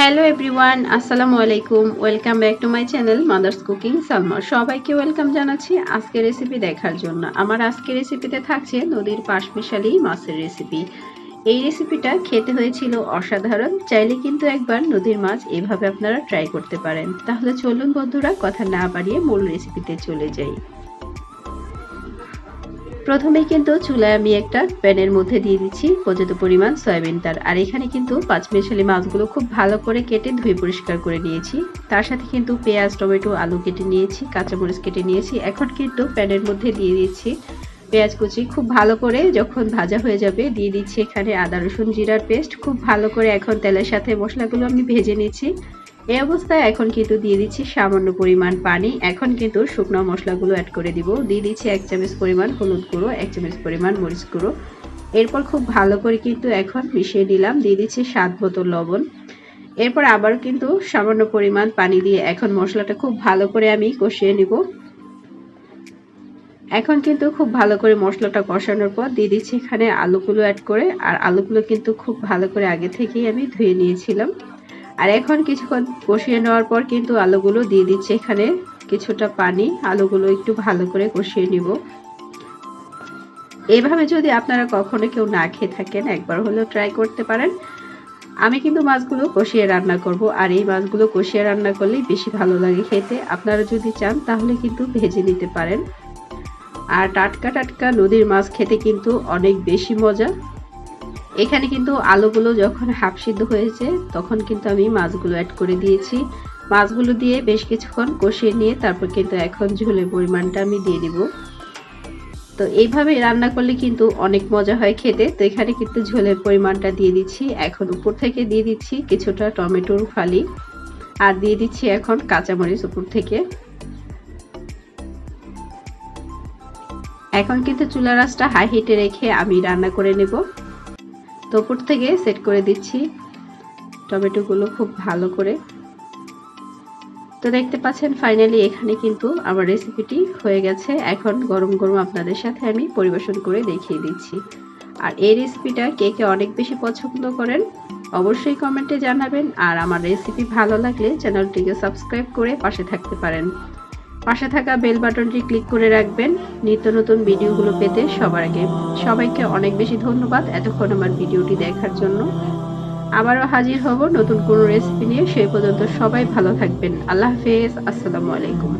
Hello everyone আসসালামু আলাইকুম welcome back to my channel mother's cooking Salma সবাইকে welcome জানাচ্ছি আজকের রেসিপি দেখার জন্য। আমার আজকের রেসিপিতে থাকছে নদীর পাশমিশালি মাছের রেসিপি এই রেসিপিটা খেতে হয়েছিল অসাধারণ। চাইলে কিন্তু একবার নদীর মাছ এভাবে আপনারা ট্রাই করতে পারেন। তাহলে চলুন বন্ধুরা, কথা না বাড়িয়ে মূল রেসিপিতে চলে যাই। প্রথমেই কিন্তু চুলায় আমি একটা প্যানের মধ্যে দিয়ে দিচ্ছি পর্যাপ্ত পরিমাণ সয়াবিন তার। আর এখানে কিন্তু পাঁচ মেশালি মাছগুলো খুব ভালো করে কেটে ধুয়ে পরিষ্কার করে নিয়েছি। তার সাথে কিন্তু পেঁয়াজ, টমেটো, আলু কেটে নিয়েছি, কাঁচামরিচ কেটে নিয়েছি। এখন কিন্তু প্যানের মধ্যে দিয়ে দিচ্ছি পেঁয়াজ কুচি। খুব ভালো করে যখন ভাজা হয়ে যাবে দিয়ে দিচ্ছি এখানে আদা, রসুন, জিরার পেস্ট। খুব ভালো করে এখন তেলের সাথে মশলাগুলো আমি ভেজে নিচ্ছি। এই অবস্থায় এখন কিন্তু দিয়ে দিচ্ছি সামান্য পরিমাণ পানি। এখন কিন্তু শুকনো মশলাগুলো অ্যাড করে দিব। দিয়ে দিচ্ছি এক চামচ পরিমাণ হলুদ গুঁড়ো, এক চামচ পরিমাণ মরিচ গুঁড়ো। এরপর খুব ভালো করে কিন্তু এখন মিশিয়ে দিলাম দিয়ে দিচ্ছি স্বাদ বোতল লবণ। এরপর আবার কিন্তু সামান্য পরিমাণ পানি দিয়ে এখন মশলাটা খুব ভালো করে আমি কষিয়ে নিব। এখন কিন্তু খুব ভালো করে মশলাটা কষানোর পর দিয়ে দিচ্ছি এখানে আলুগুলো অ্যাড করে। আর আলুগুলো কিন্তু খুব ভালো করে আগে থেকেই আমি ধুয়ে নিয়েছিলাম। আর এখন কিছুক্ষণ কষিয়ে নেওয়ার পর কিন্তু আলুগুলো দিয়ে দিচ্ছে এখানে কিছুটা পানি। আলুগুলো একটু ভালো করে কষিয়ে নিব। এভাবে যদি আপনারা কখনো কেউ না খেয়ে থাকেন, একবার হলেও ট্রাই করতে পারেন। আমি কিন্তু মাছগুলো কষিয়ে রান্না করব আর এই মাছগুলো কষিয়ে রান্না করলেই বেশি ভালো লাগে খেতে। আপনারা যদি চান তাহলে কিন্তু ভেজে নিতে পারেন। আর টাটকা টাটকা নদীর মাছ খেতে কিন্তু অনেক বেশি মজা। এখানে কিন্তু আলুগুলো যখন হাফ সিদ্ধ হয়েছে, তখন কিন্তু আমি মাছগুলো অ্যাড করে দিয়েছি। মাছগুলো দিয়ে বেশ কিছুক্ষণ কষিয়ে নিয়ে তারপর কিন্তু এখন ঝোলের পরিমাণটা আমি দিয়ে দিব। তো এইভাবে রান্না করলে কিন্তু অনেক মজা হয় খেতে। তো এখানে কিন্তু ঝোলের পরিমাণটা দিয়ে দিচ্ছি। এখন উপর থেকে দিয়ে দিচ্ছি কিছুটা টমেটোর ফালি। আর দিয়ে দিচ্ছি এখন কাঁচামরিচ উপর থেকে। এখন কিন্তু চুলা রাসটা হাই হিটে রেখে আমি রান্না করে নেব। তো থেকে সেট করে দিচ্ছি টমেটোগুলো খুব ভালো করে। তো দেখতে পাচ্ছেন ফাইনালি এখানে কিন্তু আমার রেসিপিটি হয়ে গেছে। এখন গরম গরম আপনাদের সাথে আমি পরিবেশন করে দেখিয়ে দিচ্ছি। আর এই রেসিপিটা কে কে অনেক বেশি পছন্দ করেন, অবশ্যই কমেন্টে জানাবেন। আর আমার রেসিপি ভালো লাগলে চ্যানেলটিকে সাবস্ক্রাইব করে পাশে থাকতে পারেন। পাশে থাকা বেল বাটনটি ক্লিক করে রাখবেন। নিত্য নতুন ভিডিওগুলো পেতে সবার আগে। সবাইকে অনেক বেশি ধন্যবাদ এতক্ষণ আমার ভিডিওটি দেখার জন্য। আবারও হাজির হব নতুন কোনো রেসিপি নিয়ে। সেই পর্যন্ত সবাই ভালো থাকবেন। আল্লাহ হাফেজ। আসসালামু আলাইকুম।